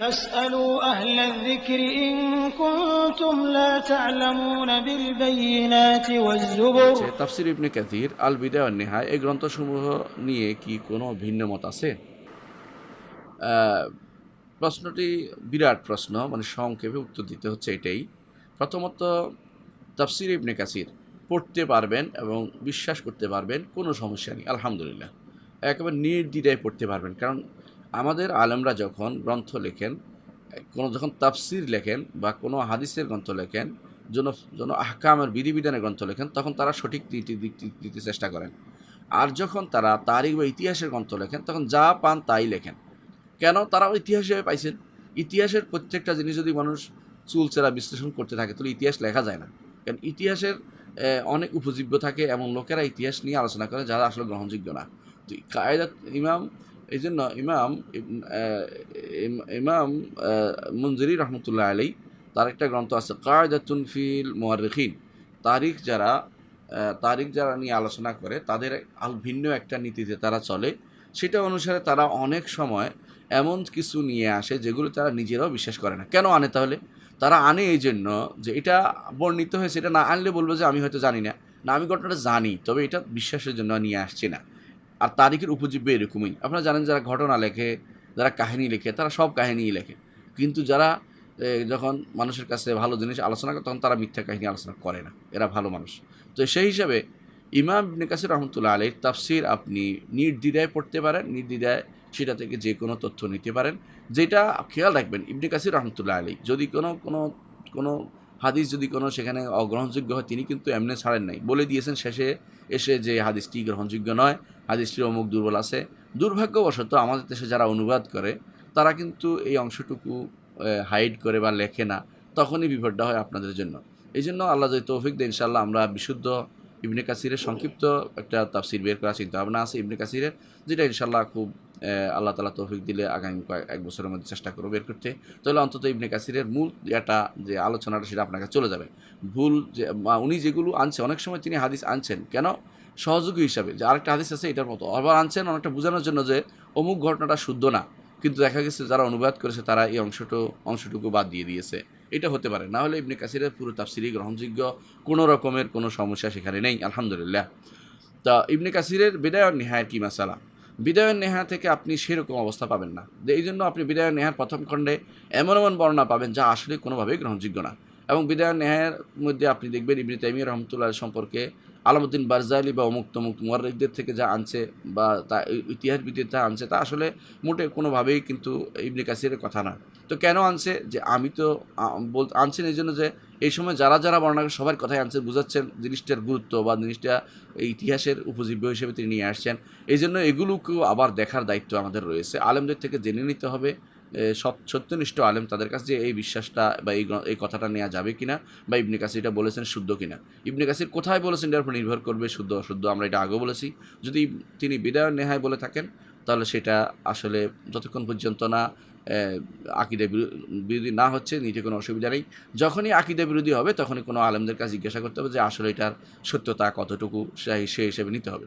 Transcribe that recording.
فاسألوا أهل الذكر إن كنتم لا تعلمون بالبينات والزبر যে তাফসির ইবনে কাথির আল বিদায় ওয়ান নেহায় এই গ্রন্থসমূহ নিয়ে কি কোনো ভিন্ন মত আছে আহ, প্রশ্নটি বিরাট প্রশ্ন মানে সংক্ষেপে উত্তর দিতে হচ্ছে এটাই প্রথমত তাফসির ইবনে কাসির পড়তে পারবেন এবং বিশ্বাস করতে পারবেন কোনো সমস্যা নেই আলহামদুলিল্লাহ একেবারে নির্দ্বিধায় পড়তে পারবেন কারণ আমাদের আলেমরা যখন গ্রন্থ লেখেন, কোনো যখন তাফসির লেখেন বা কোনো হাদিসের গ্রন্থ লেখেন, যেন যেন আহকামের বিধিবিধানের গ্রন্থ লেখেন, তখন তারা সঠিক দিতে চেষ্টা করেন। আর যখন তারা তারিখ বা ইতিহাসের গ্রন্থ লেখেন, তখন যা পান তাই লেখেন। কেন? তারা ইতিহাস পাইছেন। ইতিহাসের প্রত্যেকটা জিনিস যদি মানুষ চুলচেরা বিশ্লেষণ করতে থাকে, তাহলে ইতিহাস লেখা যায় না। কারণ ইতিহাসের অনেক উপজীব্য থাকে এবং লোকেরা ইতিহাস নিয়ে আলোচনা করে যারা আসলে গ্রহণযোগ্য না। তো কায়দা ইমাম এই জন্য ইমাম ইমাম মঞ্জুরি রহমতুল্লাহ আলী তার একটা গ্রন্থ আছে, কায়দাতুন ফিল মোয়ারিখিন তারিখ যারা তারিখ যারা নিয়ে আলোচনা করে, তাদের ভিন্ন একটা নীতিতে তারা চলে। সেটা অনুসারে তারা অনেক সময় এমন কিছু নিয়ে আসে, যেগুলো তারা নিজেরাও বিশ্বাস করে না। কেন আনে তাহলে? তারা আনে এই জন্য যে এটা বর্ণিত হয়েছে, এটা না আনলে বলব যে আমি হয়তো জানি না। না, আমি ঘটনাটা জানি, তবে এটা বিশ্বাসের জন্য নিয়ে আসছি না। আর তারিখের উপজীব্য এরকমই। আপনারা জানেন যারা ঘটনা লেখে, যারা কাহিনী লেখে, তারা সব কাহিনীই লেখে। কিন্তু যারা যখন মানুষের কাছে ভালো জিনিস আলোচনা করে, তখন তারা মিথ্যা কাহিনী আলোচনা করে না। এরা ভালো মানুষ। তো সেই হিসাবে ইমাম ইবনে কাসির রহমতুল্লাহ আলীর তাফসির আপনি নির্দ্বিধায় পড়তে পারেন, নির্দ্বিধায় সেটা থেকে যে কোনো তথ্য নিতে পারেন। যেটা খেয়াল রাখবেন, ইবনে কাসির রহমতুল্লাহ আলী যদি কোনো কোনো কোনো হাদিস যদি কোনো সেখানে অগ্রহণযোগ্য হয়, তিনি কিন্তু এমনি ছাড়েন নাই। বলে দিয়েছেন শেষে এসে যে হাদিসটি গ্রহণযোগ্য নয়। হাদিসটির অমুক দুর্বল আছে। দুর্ভাগ্যবশত আমাদের দেশে যারা অনুবাদ করে, তারা কিন্তু এই অংশটুকু হাইড করে বা লেখে না। তখনই বিপদটা হয় আপনাদের জন্য। এই জন্য আল্লাহ যদি তৌফিক দেয় ইনশাল্লাহ আমরা বিশুদ্ধ ইবনে কাসিরের সংক্ষিপ্ত একটা তাফসির বের করার চিন্তা ভাবনা আছে ইবনে কাসিরের, যেটা ইনশাল্লাহ খুব আল্লাহ তালা তৌফিক দিলে আগামী কয়েক, এক বছরের মধ্যে চেষ্টা করব বের করতে। তাহলে অন্তত ইবনে কাসিরের মূল একটা যে আলোচনাটা, সেটা আপনার কাছে চলে যাবে। ভুল যে উনি যেগুলো আনছে, অনেক সময় তিনি হাদিস আনছেন। কেন? সহযোগী হিসাবে। যে আরেকটা হাদিস আছে, এটার মতো। আবার আনছেন অনেকটা বোঝানোর জন্য যে, অমুক ঘটনাটা শুদ্ধ না। কিন্তু দেখা গেছে যারা অনুবাদ করেছে, তারা এই অংশটু, অংশটুকু বাদ দিয়ে দিয়েছে। এটা হতে পারে। না হলে ইবনে কাসিরের পুরো তাফসিরই গ্রহণযোগ্য। কোনো রকমের কোনো সমস্যা সেখানে নেই। আলহামদুলিল্লাহ। তা ইবনে কাসিরের বিদায়ন নেহায়ের কি মাসালা? বিদায়ন নেহা থেকে আপনি সেরকম অবস্থা পাবেন না। এই জন্য আপনি বিদায়ন নেহার প্রথম খণ্ডে এমন এমন বর্ণনা পাবেন যা আসলে কোনোভাবেই গ্রহণযোগ্য না। এবং বিদায়ন নেহার মধ্যে আপনি দেখবেন ইবনে তাইমিয়া রহমতুল্লাহ সম্পর্কে আলামুদ্দিন বারজালি বা অমুক তমুক মুয়ারিকদের থেকে যা আনছে বা তা ইতিহাসবিদদের যা আনছে তা আসলে মোটে কোনোভাবেই কিন্তু ইবনে কাসিরের কথা না। তো কেন আনছে? যে আমি তো বল, আনছেন এই জন্য যে এই সময় যারা যারা বর্ণনা সবার কথাই আনছেন বুঝাচ্ছেন, জিনিসটার গুরুত্ব বা জিনিসটা ইতিহাসের উপজীব্য হিসেবে তিনি নিয়ে আসছেন। এই জন্য এগুলোকেও আবার দেখার দায়িত্ব আমাদের রয়েছে। আলেমদের থেকে জেনে নিতে হবে সব সত্যনিষ্ঠ আলেম তাদের কাছে যে এই বিশ্বাসটা বা এই এই কথাটা নেওয়া যাবে কিনা বা ইবনে কাসির এটা বলেছেন শুদ্ধ কিনা। ইবনে কাসির কোথায় বলেছেন এটার উপর নির্ভর করবে শুদ্ধ, অশুদ্ধ, আমরা এটা আগেও বলেছি। যদি তিনি বিদায় নেহায় বলে থাকেন, তাহলে সেটা আসলে যতক্ষণ পর্যন্ত না আকিদা বিরোধী না হচ্ছে, নিজে কোনো অসুবিধা নেই। যখনই আকিদা বিরোধী হবে, তখনই কোনো আলেমদের কাছে জিজ্ঞাসা করতে হবে যে আসলে এটার সত্যতা কতটুকু, সেই সে হিসেবে নিতে হবে।